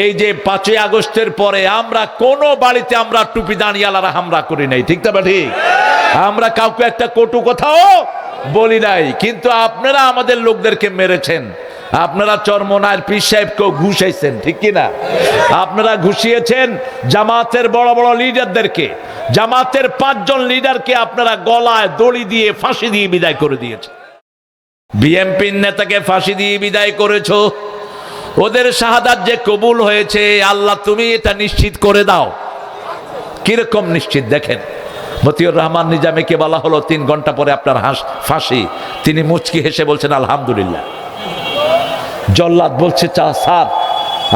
এই যে পাঁচই আগস্টের পরে আমরা কোন বাড়িতে আমরা টুপি দাঁড়িয়ালারা হামলা করি নাই। ঠিক না ঠিক? আমরা কাউকে একটা কটু কথাও বলি নাই। কিন্তু আপনারা আমাদের লোকদেরকে মেরেছেন। আপনারা চরমনার পীর সাহেবকেও ঘুষাইছেন, ঠিক কি না? আপনারা ঘুষিয়েছেন জামাতের বড় বড় লিডারদেরকে। জামাতের পাঁচজন লিডারকে আপনারা গলায় দড়ি দিয়ে ফাঁসি দিয়ে বিদায় করে দিয়েছেন। বিএমপির নেতাকে ফাঁসি দিয়ে বিদায় করেছ। ওদের শাহাদাত যে কবুল হয়েছে, আল্লাহ তুমি এটা নিশ্চিত করে দাও। কীরকম নিশ্চিত দেখেন? মতিউর রহমান নিজামীকে বলা হলো, তিন ঘণ্টা পরে আপনার হাস, ফাঁসি। তিনি মুচকি হেসে বলছেন, আলহামদুলিল্লাহ। জল্লাদ বলছে, চা, স্যার,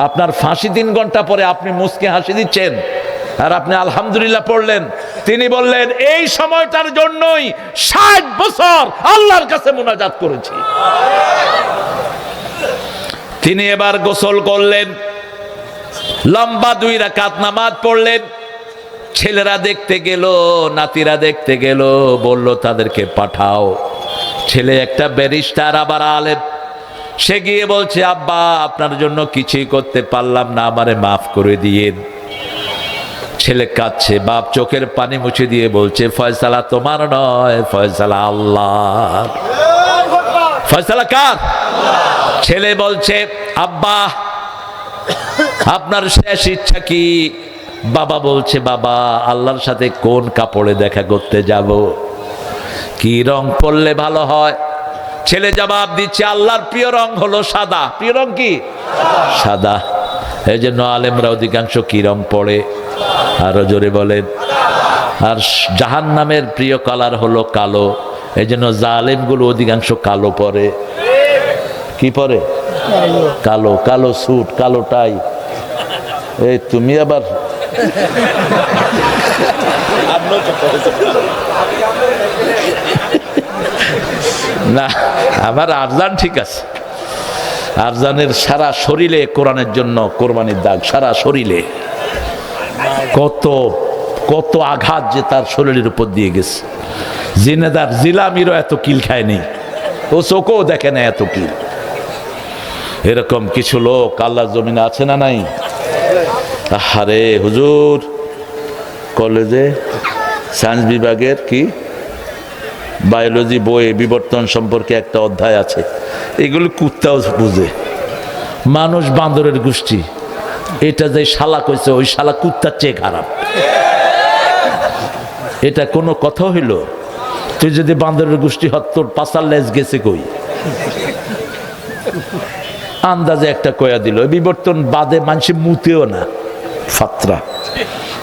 আপনার ফাঁসি তিন ঘণ্টা পরে আপনি মুচকি হাসি দিচ্ছেন আর আপনি আলহামদুলিল্লাহ পড়লেন। তিনি বললেন, এই সময়টার জন্যই ষাট বছর আল্লাহর কাছে মোনাজাত করেছি। তিনি এবার গোসল করলেন, লম্বা দুই রাকাত নামাজ পড়লেন। ছেলেরা দেখতে গেল, নাতিরা দেখতে গেল, বলল, তাদেরকে পাঠাও। ছেলে একটা ব্যারিস্টার আবার আলেম। সে গিয়ে বলছে, আব্বা, আপনার জন্য কিছুই করতে পারলাম না, আমারে মাফ করে দিয়ে ছেলে কাঁদছে, বাপ চোখের পানি মুছে দিয়ে বলছে, ফয়সালা তোমার নয়, ফয়সালা আল্লাহ ফয়সালা কার? ছেলে বলছে, আব্বা, আপনার শেষ ইচ্ছা কি? বাবা বলছে, বাবা, আল্লাহর সাথে কোন কাপড়ে দেখা করতে যাব? কি রং পরলে ভালো হয়? ছেলে জবাব দিচ্ছে, আল্লাহর প্রিয় রং হলো সাদা। প্রিয় রং কি? সাদা। এই জন্য আলেমরা অধিকাংশ কি রং পড়ে আরও জোরে বলেন। আর জাহান নামের প্রিয় কালার হলো কালো। এই জন্য জালেমগুলো অধিকাংশ কালো পরে। কি পরে? কালো কালো স্যুট কালো টাই এই তুমি আবার না, আমার আরজান ঠিক আছে। আরজানের সারা শরীরে কোরআনের জন্য কোরবানির দাগ, সারা শরীরে। কত কত আঘাত যে তার শরীরের উপর দিয়ে গেছে। জিনেদার জিলামিরও এত কিল খায়নি। ও চোখও দেখে না এত কিল। এরকম কিছু লোক আল্লাহ জমিনে আছে না নাই? আরে হুজুর, কলেজে সায়েন্স বিভাগের কি? বায়োলজি বইয়ে বিবর্তন সম্পর্কে একটা অধ্যায় আছে। এগুলো কুত্তাও বুঝে। মানুষ বান্দরের গোষ্ঠী। এটা যে শালা কইছে, ওই শালা কুত্তার চেয়ে খারাপ। এটা কোনো কথা হইল? তুই যদি বান্দরের গোষ্ঠী হত, তোর পাশার লেজ গেছে কই? আন্দাজে একটা কয়া দিল বিবর্তন বাদে মানুষ মুতেও না। ফাত্রা।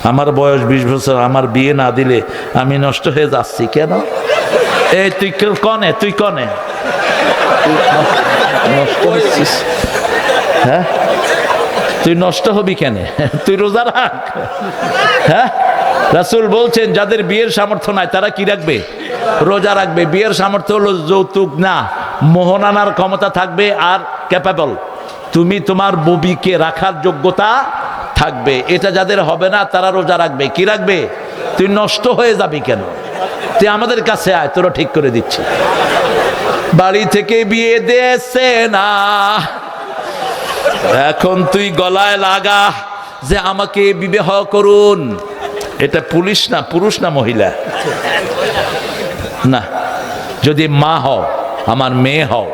আমার বয়স বিশ বছর, আমার বিয়ে না দিলে আমি নষ্ট হয়ে যাচ্ছি কেন? এই, তুই কনে? তুই কনে? নষ্ট হচ্ছিস। হ্যাঁ? তুই নষ্ট হবি কেন? তুই রোজা রাখ। হ্যাঁ? রাসুল বলছেন, যাদের বিয়ের সামর্থ্য নাই, তারা কি রাখবে? রোজা রাখবে, বিয়ের সামর্থ্য হলো যৌতুক, না মোহনানার ক্ষমতা থাকবে আর ক্যাপাবল তুমি তোমার ববিকে রাখার যোগ্যতা থাকবে, এটা যাদের হবে না, তারা রোজা রাখবে। কি রাখবে? তুই নষ্ট হয়ে যাবি কেন? তুই আমাদের কাছে আয়, তোরা ঠিক করে দিচ্ছি। বাড়ি থেকে বিয়ে দেছে না। এখন তুই গলায় লাগা যে আমাকে বিবাহ করুন। এটা পুলিশ না, পুরুষ না মহিলা? না, যদি মা হও, আমার মেয়ে হও,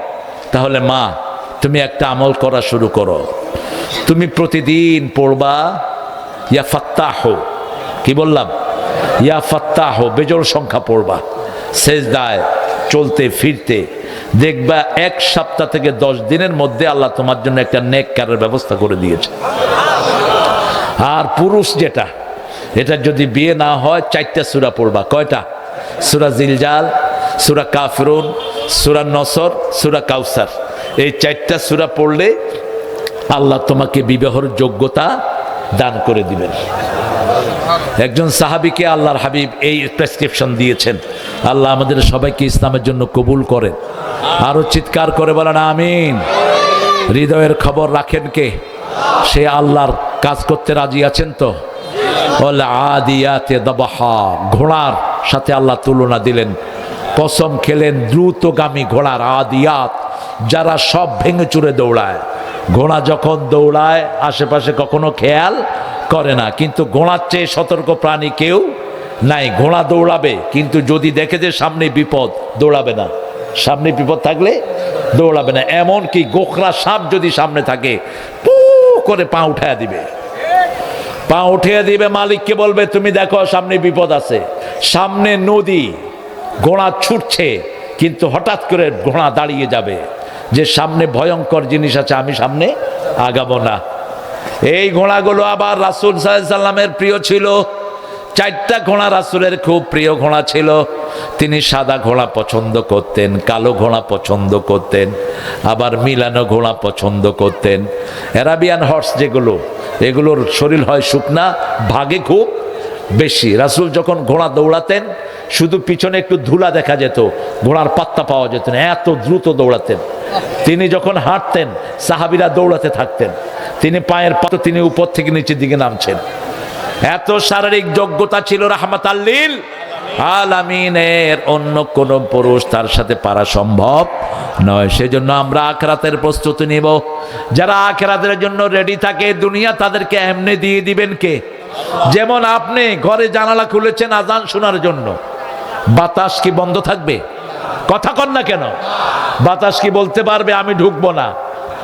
তাহলে মা, তুমি একটা আমল করা শুরু করো। তুমি প্রতিদিন পড়বা, ইয়া ফাত্তাহ, কি বললাম? ইয়া ফাত্তাহ বেজোর সংখ্যা পড়বা। শেষ দায় চলতে, ফিরতে, দেখবা এক সপ্তাহ থেকে দশ দিনের মধ্যে আল্লাহ তোমার জন্য একটা নেক কারের ব্যবস্থা করে দিয়েছে। আর পুরুষ যেটা, এটা যদি বিয়ে না হয়, চারটা সুরা পড়বা। কয়টা? সুরা জিলজাল, সুরা কাফরুন, সুরা নসর, সুরা কাউসার। এই চারটা সুরা পড়লে আল্লাহ তোমাকে বিবাহর যোগ্যতা দান করে দিবেন। একজন সাহাবিকে আল্লাহর হাবিব এই প্রেসক্রিপশন দিয়েছেন। আল্লাহ আমাদের সবাইকে ইসলামের জন্য কবুল করেন। আরও চিৎকার করে বলেন, আমিন। হৃদয়ের খবর রাখেন কে? সে আল্লাহর কাজ করতে রাজি আছেন তো? আদিয়াতে দবাহা, ঘোড়ার সাথে আল্লাহ তুলনা দিলেন। কসম খেলেন দ্রুতগামী ঘোড়ার আদিয়াত, যারা সব ভেঙে চুরে দৌড়ায়। ঘোড়া যখন দৌড়ায়, আশেপাশে কখনো খেয়াল করে না, কিন্তু ঘোড়ার চেয়ে সতর্ক প্রাণী কেউ নাই। ঘোড়া দৌড়াবে, কিন্তু যদি দেখে যে সামনে বিপদ, দৌড়াবে না। সামনে বিপদ থাকলে দৌড়াবে না। এমন কি গোখরা সাপ যদি সামনে থাকে, পু করে পা উঠায় দিবে। পা উঠিয়ে দিবে, মালিককে বলবে, তুমি দেখো, সামনে বিপদ আছে। সামনে নদী, ঘোড়া ছুটছে, কিন্তু হঠাৎ করে ঘোড়া দাঁড়িয়ে যাবে। যে সামনে ভয়ঙ্কর জিনিস আছে, আমি সামনে আগাবো না। এই ঘোড়াগুলো আবার রাসুল সাল্লামের প্রিয় ছিল। চারটা ঘোড়া রাসুলের খুব প্রিয় ঘোড়া ছিল। তিনি সাদা ঘোড়া পছন্দ করতেন, কালো ঘোড়া পছন্দ করতেন, আবার মিলানো ঘোড়া পছন্দ করতেন। অ্যারাবিয়ান হর্স যেগুলো, এগুলোর শরীর হয় শুকনা, ভাগে খুব বেশি। রাসুল যখন ঘোড়া দৌড়াতেন, শুধু পিছনে একটু ধুলা দেখা যেত, ঘোড়ার পাত্তা পাওয়া যেত না, এত দ্রুত দৌড়াতেন। তিনি যখন হাঁটতেন, সাহাবিরা দৌড়াতে থাকতেন। তিনি পায়ের পাত, তিনি উপর থেকে নিচের দিকে নামছেন। এত শারীরিক যোগ্যতা ছিল রাহমাত আল্লিল আলামিনের অন্য কোন পুরুষ তার সাথে পারা সম্ভব নয়। সেজন্য আমরা আখরাতের প্রস্তুতি নিব। যারা আখরাতের জন্য রেডি থাকে, দুনিয়া তাদেরকে এমনি দিয়ে দিবেন কে? যেমন আপনি ঘরে জানালা খুলেছেন আজান শোনার জন্য। বাতাস কি বন্ধ থাকবে? কথা কন না কেন? বাতাস কি বলতে পারবে? আমি ঢুকবো না।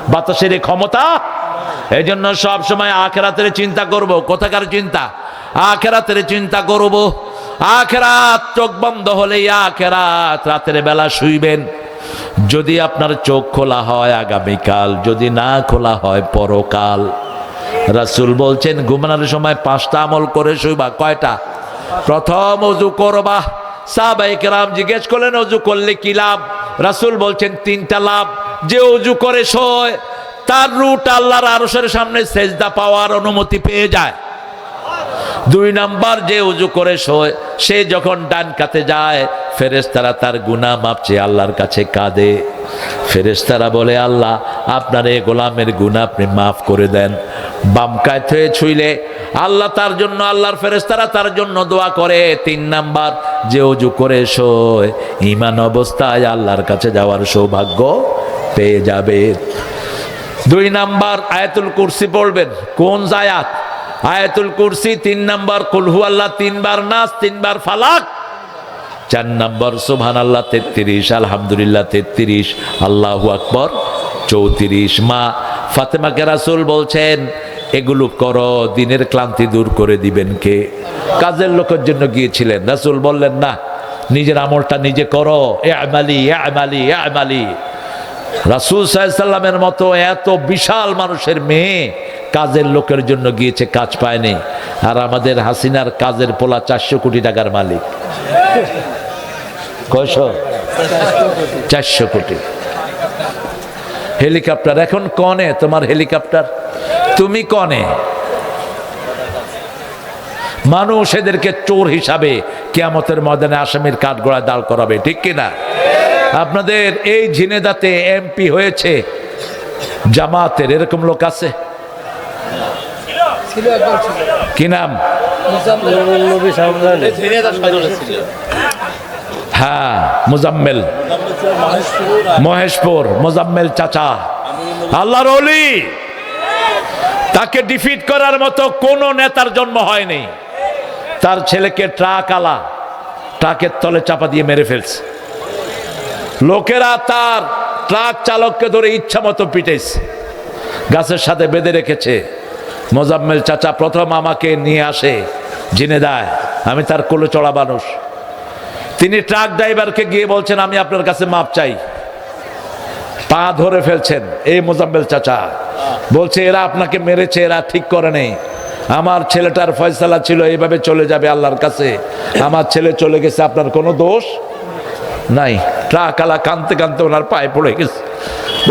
বাতাসের এই ক্ষমতা? এই জন্য সবসময় আখেরাতের চিন্তা করব। কোথাকার চিন্তা? আখেরাতের চিন্তা করব। আখেরাত চোখ বন্ধ হলে আখেরাত রাতের বেলা শুইবেন। যদি আপনার চোখ খোলা হয় আগামীকাল, যদি না খোলা হয় পরকাল। রাসুল বলছেন, ঘুমানোর সময় পাঁচটা আমল করে শুইবা, কয়টা? প্রথম অজু করবা। সাহবাইকেরাম জিজ্ঞেস করলেন, অজু করলে কি লাভ? রাসুল বলছেন, তিনটা লাভ। যে অজু করে শোয়, তার রুট আল্লাহর আরসের সামনে সেজদা পাওয়ার অনুমতি পেয়ে যায়। দুই নাম্বার যে উজু করে শোয়, সে যখন ডান কাতে যায় ফেরেস্তারা তার গুণা মাপছে আল্লাহর কাছে কাঁদে। ফেরেস্তারা বলে, আল্লাহ, আপনার এই গোলামের গুণা আপনি মাফ করে দেন। বাম কাত ছুইলে আল্লাহ তার জন্য, আল্লাহর ফেরেস্তারা তার জন্য দোয়া করে। তিন নাম্বার যে উজু করে শোয় ইমান অবস্থায় আল্লাহর কাছে যাওয়ার সৌভাগ্য পেয়ে যাবে। দুই নাম্বার আয়াতুল কুরসি পড়বেন, কোন জায়াত? আয়াতুল কুরসি তিন নাম্বার কুলহু আল্লাহ তিনবার নাস, তিনবার ফালাক। চার নাম্বার সুবহান আল্লাহ তেত্রিশ, আলহামদুলিল্লাহ তেত্রিশ, আল্লাহু আকবর চৌত্রিশ। মা ফাতেমাকে রাসুল বলছেন, এগুলো করো, দিনের ক্লান্তি দূর করে দিবেন কে? কাজের লোকের জন্য গিয়েছিলেন। রাসুল বললেন, না, নিজের আমলটা নিজে করো। এ আমালি এ আমালি এ আমালি। রাসুল সাল্লামের মতো এত বিশাল মানুষের মেয়ে কাজের লোকের জন্য গিয়েছে, কাজ পায়নি। আর আমাদের হাসিনার কাজের পোলা চারশো কোটি টাকার মালিক। কয়শো? চারশো কোটি। হেলিকপ্টার, এখন কনে তোমার হেলিকপ্টার? তুমি কনে? মানুষ এদেরকে চোর হিসাবে কেয়ামতের ময়দানে আসামির কাঠগড়ায় দাঁড় করাবে, ঠিক কিনা আপনাদের এই ঝিনেদাতে এমপি হয়েছে, জামাতের, এরকম লোক আছে? কি নাম? হ্যাঁ মুজাম্মেল। মহেশপুর মুজাম্মেল চাচা। আল্লাহর অলি তাকে ডিফিট করার মতো কোন নেতার জন্ম হয়নি। তার ছেলেকে ট্রাক আলা ট্রাকের তলে চাপা দিয়ে মেরে ফেলছে। লোকেরা তার ট্রাক চালককে ধরে ইচ্ছা মতো পিটেছে গাছের সাথে বেঁধে রেখেছে। মোজাম্মেল চাচা প্রথম আমাকে নিয়ে আসে, জিনে দেয়, আমি তার কোলে চড়া মানুষ। তিনি ট্রাক ড্রাইভারকে গিয়ে বলছেন, আমি আপনার কাছে মাপ চাই। পা ধরে ফেলছেন, এই মোজাম্মেল চাচা। বলছে, এরা আপনাকে মেরেছে, এরা ঠিক করে নেই। আমার ছেলেটার ফয়সালা ছিল, এইভাবে চলে যাবে আল্লাহর কাছে। আমার ছেলে চলে গেছে, আপনার কোনো দোষ নাই। ট্রাক আলা কানতে কানতে ওনার পায়ে পড়ে গেছে।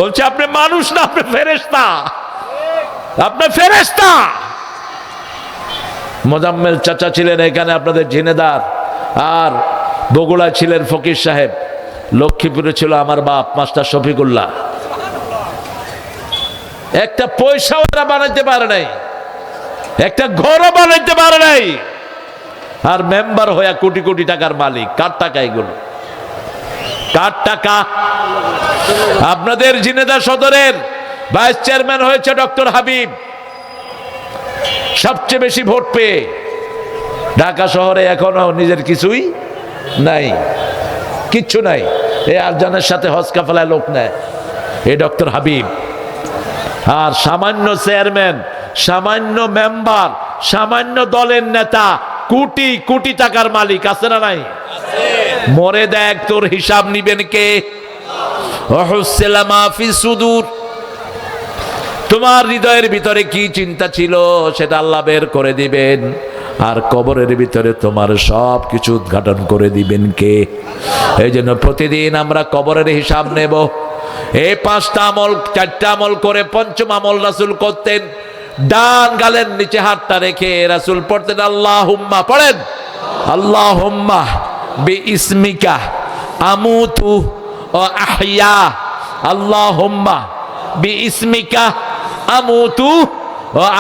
বলছে, আপনি মানুষ না, আপনি ফেরেস্তা আপনি ফেরেস্তা মোজাম্মেল চাচা ছিলেন এখানে আপনাদের ঝিনেদার আর বগুড়ায় ছিলেন ফকির সাহেব। লক্ষ্মীপুরে ছিল আমার বাপ, মাস্টার শফিকুল্লাহ। একটা পয়সাও এরা বানাইতে পারে নাই। একটা ঘরও বানাইতে পারে নাই। আর মেম্বার হইয়া কোটি কোটি টাকার মালিক। কার টাকা এগুলো? কার টাকা? আপনাদের জিনেদার সদরের। ভাইস চেয়ারম্যান হয়েছে ডক্টর হাবিব। সবচেয়ে বেশি ভোট পেয়ে ঢাকা শহরে এখনও নিজের কিছুই নাই। কিচ্ছু নাই। এই আরজানের সাথে হজ কাফেলায় লোক নেয়। A doctor Habib. আর সামান্য চেয়ারম্যান, সামান্য মেম্বার, সামান্য দলের নেতা, কোটি কোটি টাকার মালিক আছে না নাই? মরে দেখ তোর হিসাব নিবেন কে? অহস্সেলা মাফি সুদূর। তোমার হৃদয়ের ভিতরে কি চিন্তা ছিল সেটা আল্লাহ বের করে দিবেন। আর কবরের ভিতরে তোমার সব কিছু উদ্ঘাটন করে দিবেন কে? এই জন্য প্রতিদিন আমরা কবরের হিসাব নেব। এই পাঁচটা আমল, চারটা আমল করে পঞ্চম আমল রাসুল করতেন। ডান গালের নিচে হাতটা রেখে রাসুল পড়তেন আল্লাহ হুম্মা পড়েন আল্লাহ হুম্মা বি ইসমিকা আমুতু ও আহিয়া আল্লাহ হুম্মা বি ইসমিকা আমুতু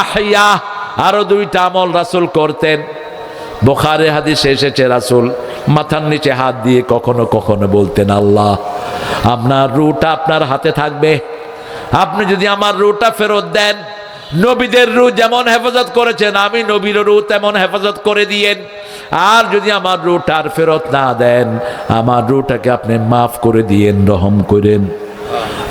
আহিয়া আরও দুইটা আমল রাসুল করতেন। বোখারে হাদিসে এসেছে রাসুল, মাথার নিচে হাত দিয়ে কখনো কখনো বলতেন, আল্লাহ, আপনার রুটা আপনার হাতে থাকবে। আপনি যদি আমার রুটা ফেরত দেন, নবীদের রু যেমন হেফাজত করেছেন, আমি নবীর রু তেমন হেফাজত করে দিয়েন। আর যদি আমার রুটা আর ফেরত না দেন, আমার রুটাকে আপনি মাফ করে দিয়েন, রহম করেন।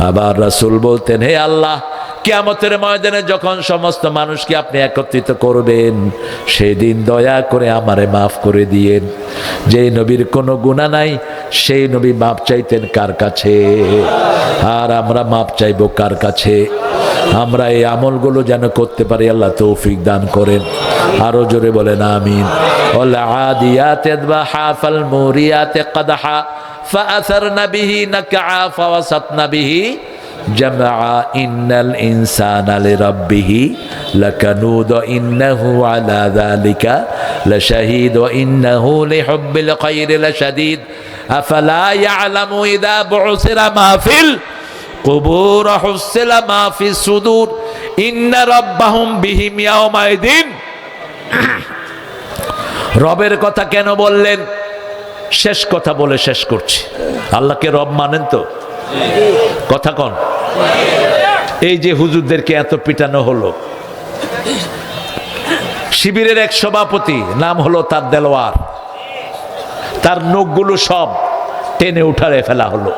আবার রাসুল বলতেন, হে আল্লাহ কিয়ামতের ময়দানে যখন সমস্ত মানুষকে আপনি একত্রিত করবেন সেদিন দয়া করে আমারে মাফ করে দিয়েন যে নবীর কোনো গুণা নাই সেই নবী মাপ চাইতেন কার কাছে আর আমরা মাপ চাইবো কার কাছে আমরা এই আমলগুলো যেন করতে পারি আল্লাহ তৌফিক দান করেন আরো জোরে বলেন আমিন والعاديات ذبحا فالموريات قدحا فأثرن به نكعا فوسطن به জামা ইন্নাল ইনসান আলি রব্বিহি লাকানুদ ইন্নাহু আলা যালিকা লাশাহিদ ওয়া ইন্নাহু লিহুব্বিল খায়রি লাশাদীদ। রবের কথা কেন বললেন? শেষ কথা বলে শেষ করছি। আল্লাহকে রব মানেন তো? কথা কন। এই যে হুজুরদেরকে এত পিটানো হলো। শিবিরের এক সভাপতি, নাম হলো তার দেলোয়ার। তার নখগুলো সব টেনে উঠারে ফেলা হলো।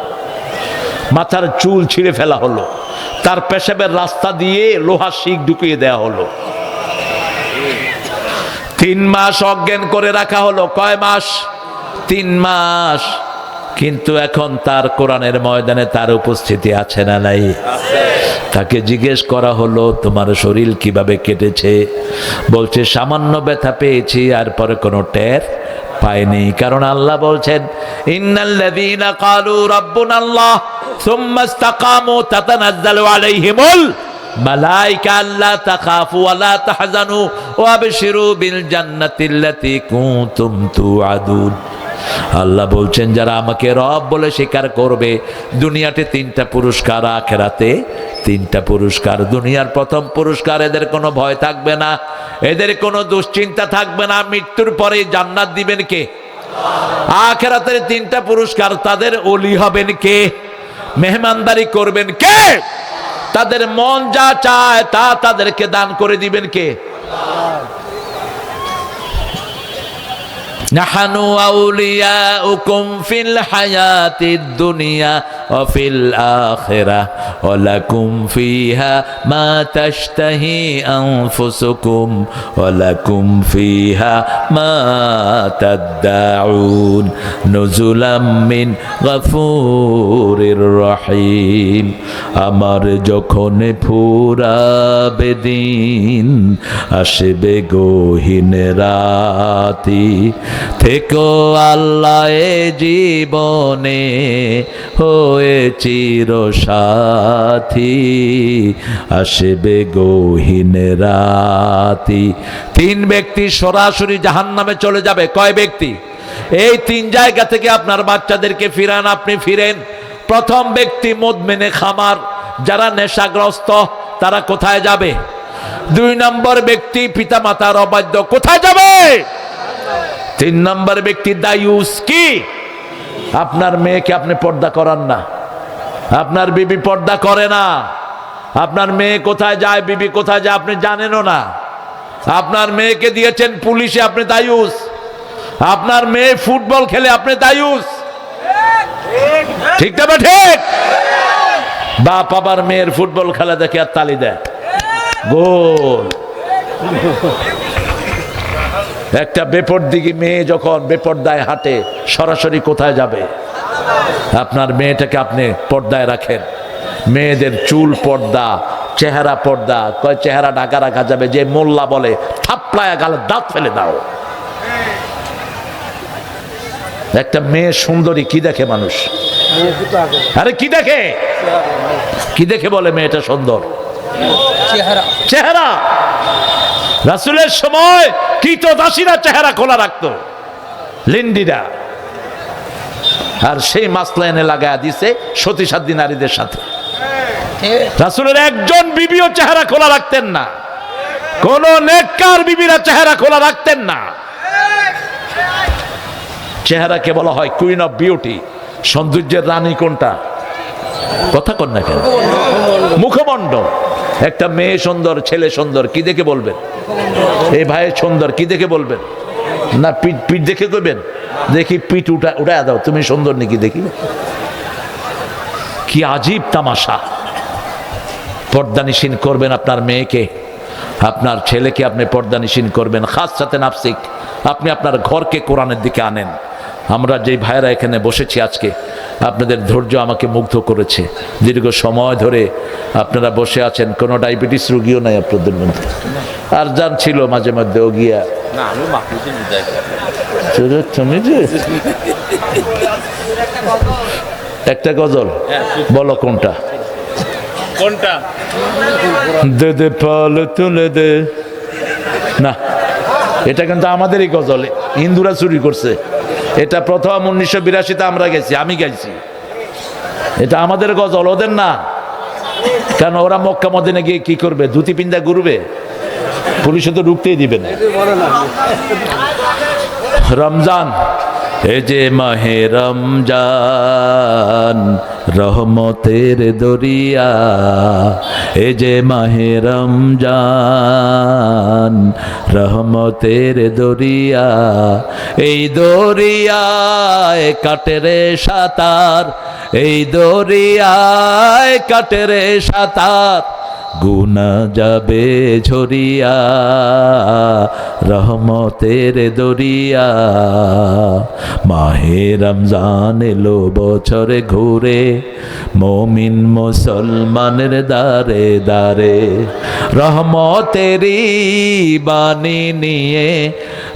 মাথার চুল ছিঁড়ে ফেলা হলো। তার পেশাবের রাস্তা দিয়ে লোহার শিক ঢুকিয়ে দেওয়া হলো। তিন মাস অজ্ঞান করে রাখা হলো। কয় মাস? তিন মাস। কিন্তু এখন তার কোরআনের ময়দানে তার উপস্থিতি আছে না নাই? তাকে জিজ্ঞেস করা হলো, তোমার শরীর কীভাবে কেটেছে? বলছে, সামান্য ব্যথা পেয়েছি, আর পরে কোনো টের পায়নি কারণ আল্লাহ বলছেন, ইন্নাল্লাযীনা ক্বালু রাব্বুনাল্লাহ সুম্মা ইসতাকামু তাতানাজ্জালু আলাইহিমুল মালাইকা আল্লাহ তাখাফু ওয়ালা তাহজানু ওয়াবশিরু বিল জান্নাতিল্লাতী কুনতুম তুআদুন। আল্লাহ বলছেন, যারা আমাকে রব বলে স্বীকার করবে, দুনিয়াতে তিনটা পুরস্কার, আখেরাতে তিনটা পুরস্কার। দুনিয়ার প্রথম পুরস্কার, এদের কোনো ভয় থাকবে না, এদের কোনো দুশ্চিন্তা থাকবে না। মৃত্যুর পরে জান্নাত দিবেন কে? আখেরাতের তিনটা পুরস্কার, তাদের অলি হবেন কে? মেহমানদারি করবেন কে? তাদের মন যা চায়, তা তাদেরকে দান করে দিবেন কে? নাহানু আউলিয়া উকুম ফিল হায়াতি দুনিয়া অফিল আখেরা ওলাকুম ফিহা মা তাশতাহি আনফুসুকুম ওলাকুম ফিহা মা তাদ্দাউন নুজুলাম মিন গফুরির রহিম। আমার যখন ফুরাবে বেদিন আসবে গহীন রাতি। থেকো আল্লাহ জীবনে হয়ে চির সাথী আসবে গহীন রাতি। তিন ব্যক্তি সরাসরি জাহান নামে চলে যাবে। কয় ব্যক্তি? এই তিন জায়গা থেকে আপনার বাচ্চাদেরকে ফিরান, আপনি ফিরেন। প্রথম ব্যক্তি মদমেনে খামার, যারা নেশাগ্রস্ত, তারা কোথায় যাবে? দুই নম্বর ব্যক্তি পিতামাতার অবাধ্য, কোথায় যাবে? তিন নম্বর ব্যক্তি দায়ুস কি? আপনার মেয়েকে আপনি পর্দা করান না। আপনার বিবি পর্দা করে না। আপনার মেয়ে কোথায় যায়, বিবি কোথায় যায় আপনি জানেনও না। আপনার মেয়েকে দিয়েছেন পুলিশে, আপনি দায়ুস আপনার মেয়ে ফুটবল খেলে, আপনি দায়ুস ঠিক না ঠিক? বাপ আবার মেয়ের ফুটবল খেলা দেখে আর তালি দেয়। গোল। একটা বেপর দিকে মেয়ে যখন বেপর্দায় হাঁটে সরাসরি কোথায় যাবে? আপনার মেয়েটাকে আপনি পর্দায় রাখেন। মেয়েদের চুল পর্দা চেহারা পর্দা কয় চেহারা ঢাকা রাখা যাবে যে মোল্লা বলে থাপলায় গালে দাঁত ফেলে দাও। একটা মেয়ে সুন্দরী কি দেখে মানুষ? আরে কি দেখে? কি দেখে বলে মেয়েটা সুন্দর? চেহারা। চেহারা। রাসুলের সময় কীট দাসীরা চেহারা খোলা রাখতো, লিন্ডিরা। আর সেই মাসলা এনে লাগায় দিছে সতী সাধ্যী নারীদের সাথে। রাসুলের একজন বিবিও চেহারা খোলা রাখতেন না, কোন নেককার বিবিরা চেহারা খোলা রাখতেন না। চেহারাকে বলা হয় কুইন অফ বিউটি সৌন্দর্যের রানী কোনটা? কথা কন না কেন? মুখমণ্ড একটা মেয়ে সুন্দর, ছেলে সুন্দর, কি দেখে বলবেন? এই ভাই সুন্দর, কি দেখে বলবেন? না, পিঠ পিঠ দেখে কইবেন? দেখি পিঠ উঠা উঠা দাও, তুমি সুন্দর নাকি দেখি? কি আজীব তামাশা। পর্দানিসীন করবেন আপনার মেয়েকে, আপনার ছেলেকে আপনি পর্দানিসীন করবেন, খাস সাথে নাফসিক। আপনি আপনার ঘরকে কোরআনের দিকে আনেন। আমরা যেই ভাইরা এখানে বসেছি আজকে আপনাদের ধৈর্য আমাকে মুগ্ধ করেছে। দীর্ঘ সময় ধরে আপনারা বসে আছেন কোনো ডায়াবেটিস রুগীও নাই আপনাদের মধ্যে। আর যান ছিল মাঝে মধ্যে ও গিয়া। তুমি যে একটা গজল। বলো কোনটা? কোনটা? দে দে পাল তুলে দে। না এটা কিন্তু আমাদেরই গজল। হিন্দুরা চুরি করছে। এটা প্রথম উনিশশো বিরাশিতে আমরা গেছি, আমি গেছি। এটা আমাদের গজল, ওদের না। কেন, ওরা মক্কা মদিনে গিয়ে কি করবে? ধুতি পিন্দা ঘুরবে? পুলিশে তো ঢুকতেই দিবে না। রমজান এ যে মাহে রমজান রহমতের দরিয়া, এ যে মাহে রমজান, রহমতের দরিয়া, এই দরিয়ায় কাটেরে সাঁতার, এই দরিয়ায় কাটেরে সাঁতার। গুনা যাবে ঝরিয়া, রহমতের দরিয়া। মাহে রমজান এলো বছরে ঘুরে, মমিন মুসলমানের দারে দারে রহমতেরই বাণী নিয়ে,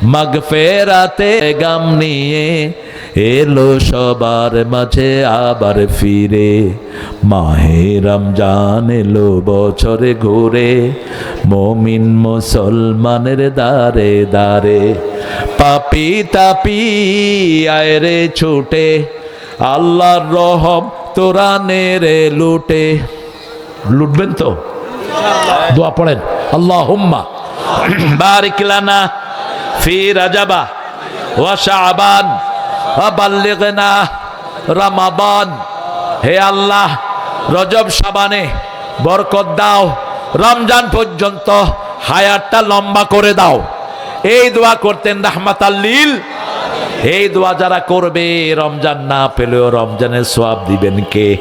মাগফেরাতে গাম নিয়ে এলো সবার মাঝে আবার ফিরে। মাহে রমজান এলো বছরে ঘুরে, মমিন মুসলমানের দারে দারে পাপি তাপি আয়রে ছুটে, আল্লাহর রহম তোরা নেরে লুটে। লুটবেন তো? দোয়া পড়েন। আল্লাহ হুম্মা বারিক লানা ফি রাজাবা ওয়া শাবান। বাল্লিগনা রমাবান। হে আল্লাহ, রজব সাবানে বরকত দাও। রমজান পর্যন্ত হায়ারটা লম্বা করে দাও। এই দোয়া করতেন রাহমাত আল্লিল এই দোয়া যারা করবে, রমজান না পেলেও রমজানের সোয়াব দিবেন কে?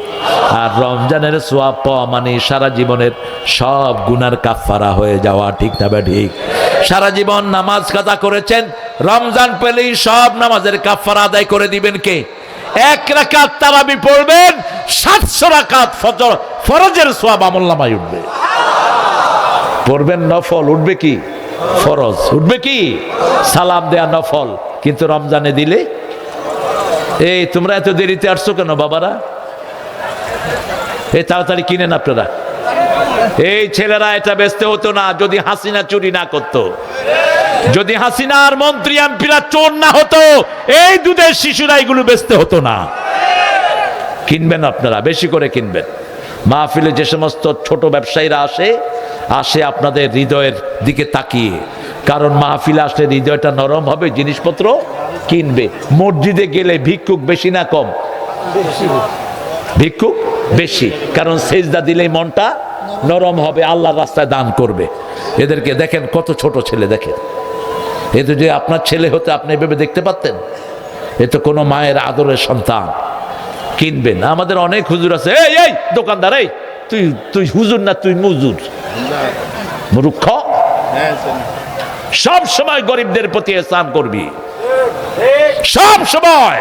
আর রমজানের সোয়াব পাওয়া মানে সারা জীবনের সব গুনার কাফারা হয়ে যাওয়া, ঠিক না ঠিক? সারা জীবন নামাজ কাজা করেছেন, রমজান পেলেই সব নামাজের কাফারা আদায় করে দিবেন কে? এক রাকাত তারাবি পড়বেন, সাতশো রাকাত ফজর, ফরজের সোয়াব আমল নামায় উঠবে। পড়বেন নফল, উঠবে কি? ফরজ। উঠবে কি? সালাম দেয়া নফল। কিন্তু রমজানে দিলে? এই, তোমরা এত দেরিতে আসছো কেন বাবারা? এই, তাড়াতাড়ি কিনেন আপনারা। এই ছেলেরা, এটা বেচতে হতো না, যদি হাসিনা চুরি না করতো। যদি হাসিনার মন্ত্রী এমপিরা চোর না হতো, এই দুধের শিশুরা এগুলো বেচতে হতো না। কিনবেন আপনারা, বেশি করে কিনবেন। মাহফিলে যে সমস্ত ছোট ব্যবসায়ীরা আসে আসে আপনাদের হৃদয়ের দিকে তাকিয়ে। কারণ মাহফিলে আসলে হৃদয়টা নরম হবে, জিনিসপত্র কিনবে। মসজিদে গেলে ভিক্ষুক বেশি না কম? ভিক্ষুক বেশি। কারণ সেজদা দিলেই মনটা নরম হবে আল্লাহর রাস্তায় দান করবে। এদেরকে দেখেন কত ছোট ছেলে, দেখেন। এ তো যে আপনার ছেলে হতে আপনি এভাবে দেখতে পারতেন? এ তো কোনো মায়ের আদরের সন্তান। কিনবেন আমাদের অনেক হুজুর আছে, এই এই, দোকানদার, এই তুই তুই হুজুর না তুই মজুর? মূর্খ? সব সময় গরিবদের প্রতি এহসান করবি। সব সময়।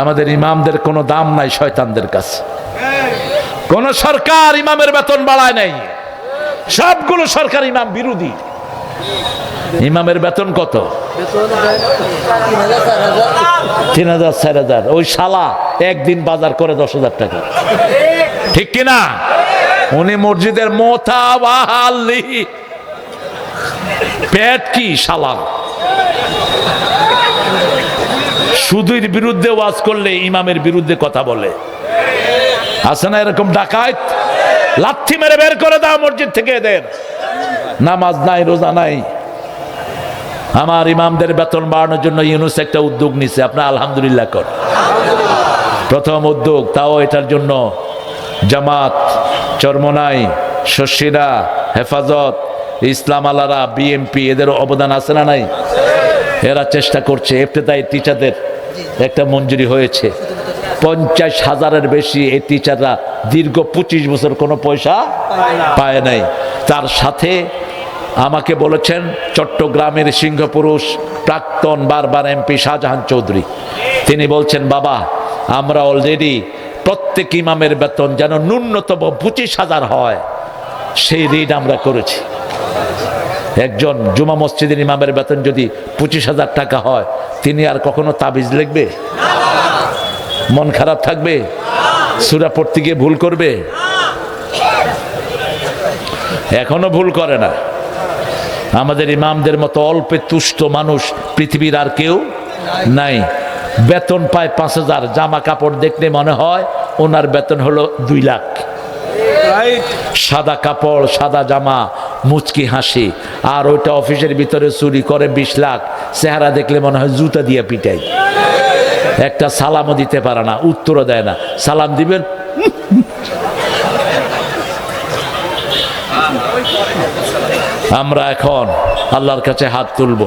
আমাদের ইমামদের কোনো দাম নাই শয়তানদের কাছে। কোন সরকার ইমামের বেতন বাড়ায় নাই। সবগুলো সরকার ইমাম বিরোধী। ইমামের বেতন কত? তিন হাজার, চার হাজার। ওই শালা একদিন বাজার করে দশ হাজার টাকা। ঠিক কিনা উনি মসজিদের মোথা বাহালি পেট কি শালা? সুদীর বিরুদ্ধে ওয়াজ করলে ইমামের বিরুদ্ধে কথা বলে। আছে না এরকম ডাকাত? লাথি মেরে বের করে দাও মসজিদ থেকে এদের। নামাজ নাই, রোজা নাই। আমার ইমামদের বেতন বাড়ানোর জন্য ইউনুস একটা উদ্যোগ নিছে। আপনার আলহামদুলিল্লাহ কর। প্রথম উদ্যোগ, তাও এটার জন্য জামাত, চরমনাই শশীরা হেফাজত, ইসলাম আলারা বিএমপি এদের অবদান আছে না নাই? এরা চেষ্টা করছে এফতেদায়ী টিচারদের একটা মঞ্জুরি হয়েছে। পঞ্চাশ হাজারের বেশি এই টিচাররা দীর্ঘ পঁচিশ বছর কোনো পয়সা পায় নাই। তার সাথে আমাকে বলেছেন, চট্টগ্রামের সিংহপুরুষ প্রাক্তন বারবার এমপি শাহজাহান চৌধুরী। তিনি বলছেন, বাবা, আমরা অলরেডি প্রত্যেক ইমামের বেতন যেন ন্যূনতম পঁচিশ হাজার হয়। সেই রিড আমরা করেছি। একজন জুমা মসজিদের ইমামের বেতন যদি পঁচিশ হাজার টাকা হয়, তিনি আর কখনো তাবিজ লিখবে? মন খারাপ থাকবে? সুরা পড়তে গিয়ে ভুল করবে? এখনও ভুল করে না। আমাদের ইমামদের মতো অল্পে তুষ্ট মানুষ পৃথিবীর আর কেউ নাই। বেতন পায় পাঁচ হাজার জামা কাপড় দেখলে মনে হয় ওনার বেতন হলো দুই লাখ। সাদা কাপড় সাদা জামা মুচকি হাসি। আর ওইটা অফিসের ভিতরে চুরি করে বিশ লাখ। চেহারা দেখলে মনে হয় জুতা দিয়ে পিটাই। একটা সালামও দিতে পারে না উত্তরও দেয় না। সালাম দিবেন আমরা এখন আল্লাহর কাছে হাত তুলব।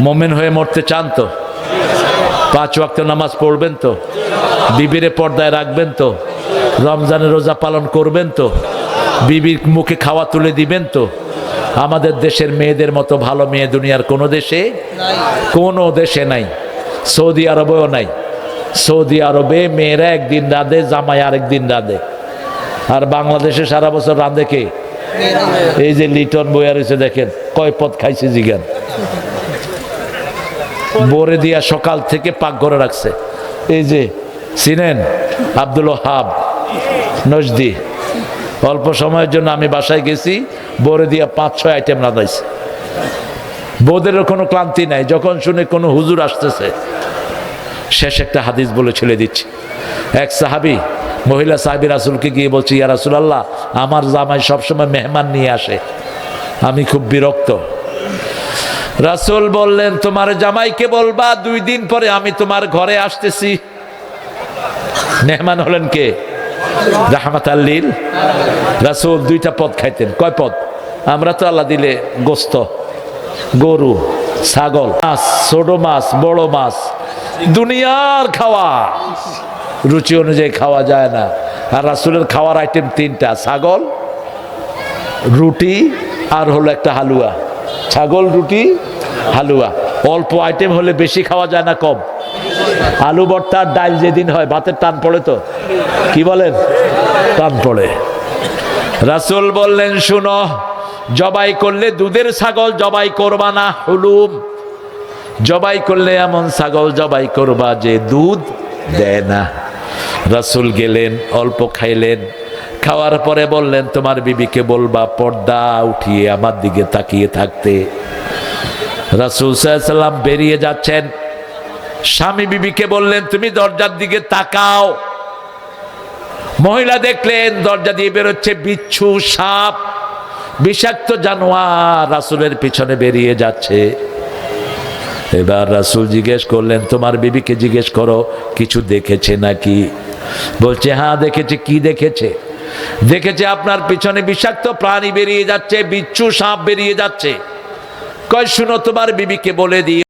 মোমেন হয়ে মরতে চান তো? পাঁচ ওয়াক্ত নামাজ পড়বেন তো? বিবিরে পর্দায় রাখবেন তো? রমজানের রোজা পালন করবেন তো? বিবির মুখে খাওয়া তুলে দিবেন তো? আমাদের দেশের মেয়েদের মতো ভালো মেয়ে দুনিয়ার কোনো দেশে কোনো দেশে নাই। সৌদি আরবেও নাই। সৌদি আরবে মেয়েরা একদিন রাঁধে, জামাই আরেকদিন রাঁধে। আর বাংলাদেশে সারা বছর রাঁধে কে? এই যে লিটন বইয়া রয়েছে, দেখেন, কয় পদ খাইছে জিগান। বোরে দিয়া সকাল থেকে পাক করে রাখছে। এই যে, চিনেন? আব্দুল হাব নজদি। অল্প সময়ের জন্য আমি বাসায় গেছি, বোরে দিয়া পাঁচ, ছয় আইটেম রাঁধাইছে। বোদেরও কোনো ক্লান্তি নাই, যখন শুনে কোনো হুজুর আসতেছে, শেষ একটা হাদিস বলে ছেড়ে দিচ্ছি। এক সাহাবি, মহিলা সাহাবি রাসুলকে গিয়ে বলছি, ইয়া রাসুল আল্লাহ আমার জামাই সবসময় মেহমান নিয়ে আসে। আমি খুব বিরক্ত। রাসুল বললেন, তোমার জামাইকে বলবা, দুই দিন পরে আমি তোমার ঘরে আসতেছি। মেহমান হলেন কে? রাহমাত আল্লিল রাসুল দুইটা পদ খাইতেন। কয় পদ? আমরা তো আল্লাহ দিলে গোস্ত, গরু, ছাগল, মাছ, ছোট মাছ, বড় মাছ, দুনিয়ার খাওয়া। রুচি অনুযায়ী খাওয়া যায় না। আর রাসুলের খাওয়ার আইটেম তিনটা, ছাগল, রুটি আর হলো একটা হালুয়া। ছাগল, রুটি, হালুয়া। অল্প আইটেম হলে বেশি খাওয়া যায় না, কম। আলু, ভর্তা আর ডাল যেদিন হয়, ভাতের টান পড়ে তো? কি বলেন? টান পড়ে। রাসুল বললেন, শুনো, জবাই করলে দুধের ছাগল জবাই করবা না, হুলুম। জবাই করলে এমন ছাগল জবাই করবা যে দুধ দেয় না। রাসুল গেলেন, অল্প খাইলেন। খাওয়ার পরে বললেন, তোমার বিবিকে বলবা, পর্দা উঠিয়ে আমার দিকে তাকিয়ে থাকতে। রাসুল সাল্লাম বেরিয়ে যাচ্ছেন। স্বামী বিবিকে বললেন, তুমি দরজার দিকে তাকাও। মহিলা দেখলেন, দরজা দিয়ে বেরোচ্ছে বিচ্ছু সাপ, বিষাক্ত জানোয়ার রাসুলের পিছনে বেরিয়ে যাচ্ছে। এবার রাসুল জিজ্ঞেস করলেন, তোমার বিবিকে জিজ্ঞেস করো, কিছু দেখেছে নাকি? বলছে হ্যাঁ দেখেছে। কি দেখেছে? দেখেছে আপনার পিছনে বিষাক্ত প্রাণী বেরিয়ে যাচ্ছে, বিচ্ছু সাপ বেরিয়ে যাচ্ছে। কয়, শুনো, তোমার বিবিকে বলে দিই।